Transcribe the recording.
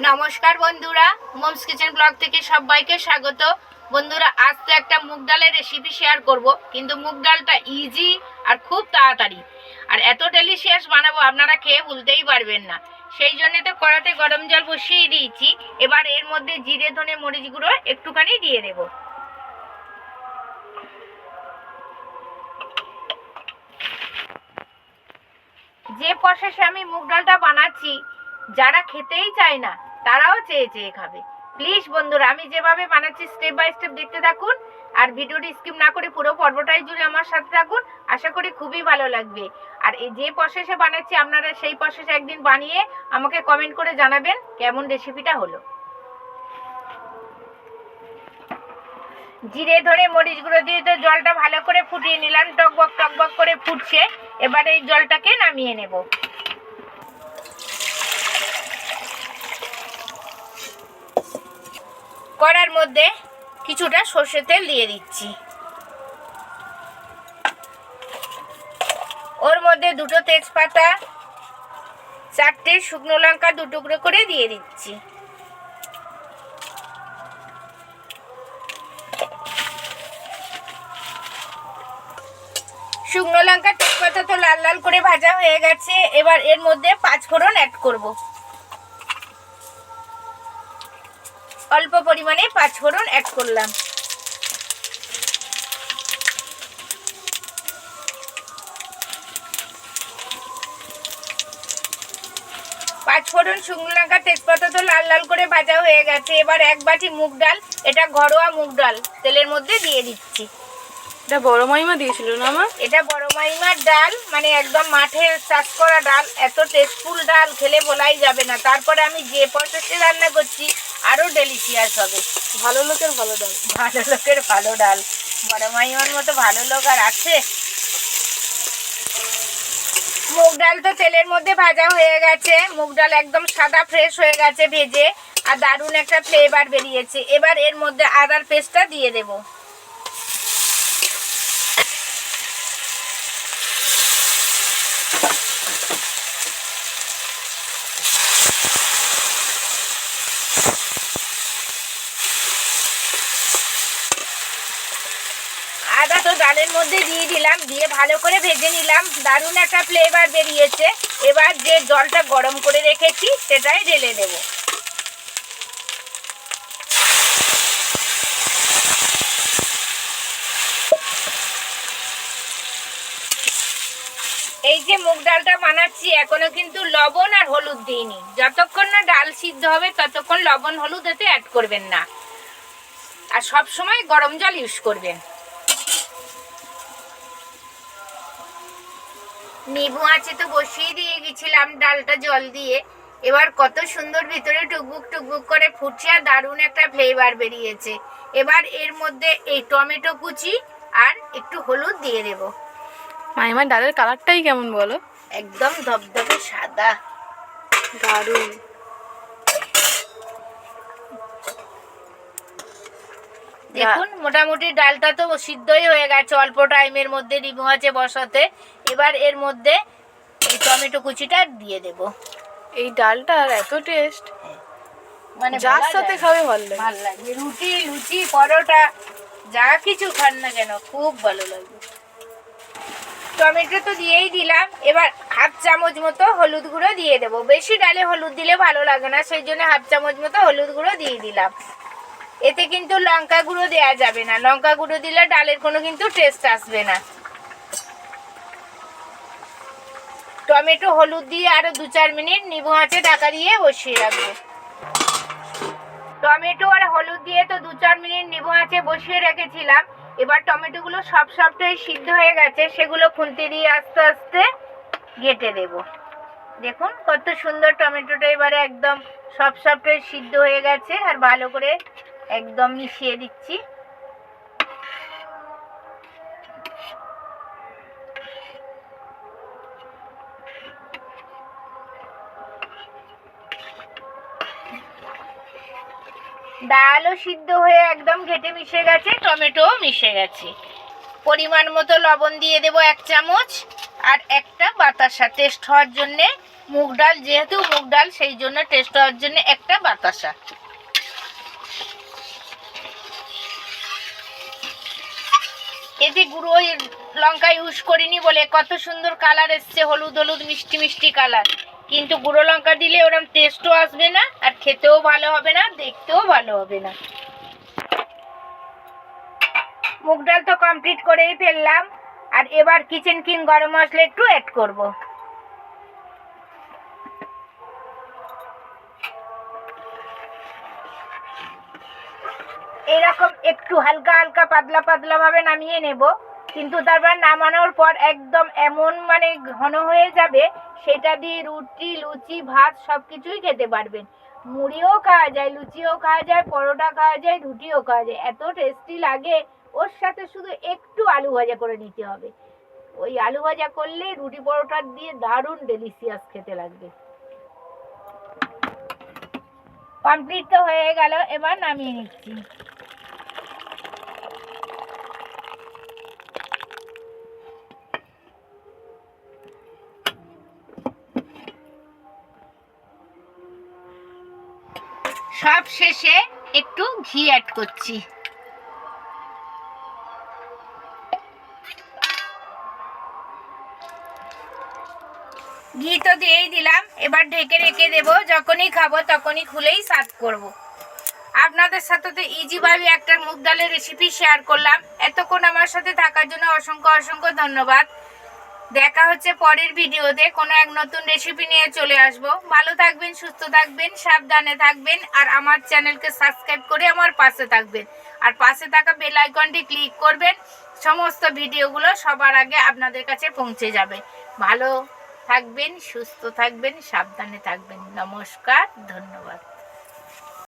নমস্কার বন্ধুরা, moms kitchen blog থেকে সবাইকে স্বাগত। বন্ধুরা আজ তো একটা মুগ ডালের রেসিপি শেয়ার করব, কিন্তু মুগ ডালটা ইজি আর খুব তাড়াতাড়ি। আর এত ডেলিশিয়াস বানাবো আপনারা খেয়ে ভুলতেই পারবেন না। সেই জন্য তো কড়াতে গরম জল বসিয়ে দিয়েছি। এবার এর মধ্যে জিরে, ধনে মরিচ গুঁড়ো একটুখানি দিয়ে দেব। যে প্রসেসে আমি মুগ ডালটা বানাচ্ছি যারা খেতেই চায় না, তারাও চেয়ে চেয়ে খাবে। প্লিজ বন্ধুরা, আমি যেভাবে বানাচ্ছি স্টেপ বাই স্টেপ দেখতে থাকুন। আর ভিডিওটি স্কিপ না করে পুরো পর্বটাই জুড়ে আমার সাথে থাকুন। আশা করি খুবই ভালো লাগবে। আর এই যে প্রসেসে বানাচ্ছি, আপনারা সেই প্রসেসে একদিন বানিয়ে আমাকে কমেন্ট করে জানাবেন কেমন রেসিপিটা হলো। জিরে ধরে মরিচ গুঁড়ো দিয়ে তো জলটা ভালো করে ফুটিয়ে নিলাম, টকবক টকবক করে ফুটছে। এবার এই জলটাকে নামিয়ে নেব। কড়ার মধ্যে কিছুটা সর্ষে তেল দিয়ে দিচ্ছি। ওর মধ্যে দুটো তেজপাতা, চারটে শুকনো লঙ্কা দু টুকরো করে দিয়ে দিচ্ছি। শুকনো লঙ্কা তেজপাতা তো লাল লাল করে ভাজা হয়ে গেছে, এবার এর মধ্যে পাঁচ ফোড়ন অ্যাড করব। অল্প পরিমাণে পাঁচ ফোড়ন অ্যাড করলাম। পাঁচ ফোড়ন শুকনো লঙ্কা তেজপাতা তো লাল লাল করে ভাজা হয়ে গেছে। এবার এক বাটি মুগ ডাল এটা ঘরোয়া মুগ ডাল। তেলের মধ্যে দিয়ে দিচ্ছি। এটা বড় মাইমা দিয়েছিল না আমার এটা বড় মাইমার ডাল মানে একদম মাঠে চাষ করা ডাল। এত টেস্টফুল ডাল খেলে বলাই যাবে না। তারপরে আমি যে প্রসেসে রান্না করছি আরও ডেলিশিয়াস হবে। ভালো লোকের ভালো ডাল। ভালো লোকের ভালো ডাল। বড় মাইমার মতো ভালো লোক আর আছে। মুগ ডাল তো তেলের মধ্যে ভাজা হয়ে গেছে। মুগ ডাল একদম সাদা ফ্রেশ হয়ে গেছে ভেজে। আর দারুণ একটা ফ্লেভার বেরিয়েছে। এবার এর মধ্যে আদার পেস্টটা দিয়ে দেবো। ডালের মধ্যে দিয়ে দিলাম, দিয়ে ভালো করে ভেজে নিলাম। দারুণ একটা ফ্লেভার বেরিয়েছে। এবার যে জলটা গরম করে রেখেছি, সেটাই ঢেলে দেব। এই যে মুগ ডালটা বানাচ্ছি, এখনও কিন্তু লবণ আর হলুদ দিইনি। যতক্ষণ না ডাল সিদ্ধ হবে, ততক্ষণ লবণ হলুদ এতে অ্যাড করবেন না। আর সব সময় গরম জল ইউজ করবেন। নিবু আছে তো বসিয়ে দিয়ে গেছিলাম ডালটা জল দিয়ে। এবার কত সুন্দর ভিতরে টুকবুক টুকবুক করে ফুটছে আর দারুণ একটা ফ্লেভার বেরিয়েছে। এবার এর মধ্যে এই টমেটো কুচি আর একটু হলুদ দিয়ে দেব। মাইমার ডালের কালারটাই কেমন বলো? একদম ধবধবে সাদা। দারুণ। দেখুন মোটামুটি ডালটা তো সিদ্ধই হয়ে গেছে অল্প টাইমের মধ্যে ডিমু আছে বসাতে। এবার এর মধ্যে এই টমেটো কুচিটা দিয়ে দেব। এই ডালটার এত টেস্ট মানে যার সাথে খাবে ভালো লাগে। ভালো লাগবে রুটি লুচি পরোটা যা কিছু খান না কেন খুব ভালো লাগবে টমেটো তো দিয়েই দিলাম। এবার হাফ চামচ মতো হলুদ গুঁড়ো দিয়ে দেবো। বেশি ডালে হলুদ দিলে ভালো লাগে না সেই জন্য হাফ চামচ মতো হলুদ গুঁড়ো দিয়ে দিলাম। এতে কিন্তু লঙ্কা গুঁড়ো দেওয়া যাবে না। লঙ্কা গুঁড়ো দিলে ডালের কোনো কিন্তু টেস্ট আসবে না। টমেটো, হলুদ দিয়ে আরও দু চার মিনিট নিবু আঁচে ঢাকা দিয়ে বসিয়ে রাখব। টমেটো আর হলুদ দিয়ে তো দু চার মিনিট নিবু আঁচে বসিয়ে রেখেছিলাম। এবার টমেটোগুলো সব সবটাই সিদ্ধ হয়ে গেছে, সেগুলো খুন্তি দিয়ে আস্তে আস্তে ঘেটে দেব। দেখুন কত সুন্দর টমেটোটা এবারে একদম সব সবটাই সিদ্ধ হয়ে গেছে, আর ভালো করে একদম মিশিয়ে দিচ্ছি। ডালও সিদ্ধ হয়ে একদম ঘেটে মিশে গেছে, টমেটোও মিশে গেছে। পরিমাণ মতো লবণ দিয়ে দেবো এক চামচ, আর একটা বাতাসা। টেস্ট হওয়ার জন্যে মুগ ডাল, যেহেতু মুগ ডাল, সেই জন্য টেস্ট হওয়ার জন্য একটা বাতাসা। এতে গুঁড়ো লঙ্কা ইউজ করিনি বলে কত সুন্দর কালার এসছে, হলুদ হলুদ, মিষ্টি মিষ্টি কালার কিন্তু গুঁড়ো লঙ্কা দিলে ওরম টেস্টও আসবে না, আর খেতেও ভালো হবে না, দেখতেও ভালো হবে না। মুগ ডাল তো কমপ্লিট করেই ফেললাম, আর এবার কিচেন কিং গরম মশলা একটু অ্যাড করব। এরকম একটু হালকা হালকা পাতলা পাতলা ভাবে নামিয়ে নেব। কিন্তু তারপর নামানোর পর একদম এমন মানে ঘন হয়ে যাবে, সেটা দিয়ে রুটি, লুচি, ভাত সব কিছুই খেতে পারবেন। মুড়িও খাওয়া যায়, লুচিও খাওয়া যায়, পরোটা খাওয়া যায়, রুটিও খাওয়া যায়। এত টেস্টি লাগে, ওর সাথে শুধু একটু আলু ভাজা করে নিতে হবে। ওই আলু ভাজা করলে রুটি পরোটা দিয়ে দারুণ ডেলিসিয়াস খেতে লাগবে। কমপ্লিট তো হয়ে গেল, এবার নামিয়ে নিচ্ছি। সব শেষে একটু ঘি অ্যাড করছি। ঘি তো দিয়েই দিলাম, এবার ঢেকে রেখে দেব, যখনই খাব তখনই খুলেই সার্ভ করব। আপনাদের সাথে তো ইজিভাবে একটা মুগ ডালের রেসিপি শেয়ার করলাম। এতক্ষণ আমার সাথে থাকার জন্য অসংখ্য অসংখ্য ধন্যবাদ। দেখা হচ্ছে পরের ভিডিওতে। কোনো এক নতুন রেসিপি নিয়ে চলে আসব। ভালো থাকবেন, সুস্থ থাকবেন, সাবধানে থাকবেন, আর আমার চ্যানেলকে সাবস্ক্রাইব করে আমার পাশে থাকবেন। আর পাশে থাকা বেল আইকনটি ক্লিক করবেন। সমস্ত ভিডিওগুলো সবার আগে আপনাদের কাছে পৌঁছে যাবে। ভালো থাকবেন, সুস্থ থাকবেন, সাবধানে থাকবেন। নমস্কার, ধন্যবাদ।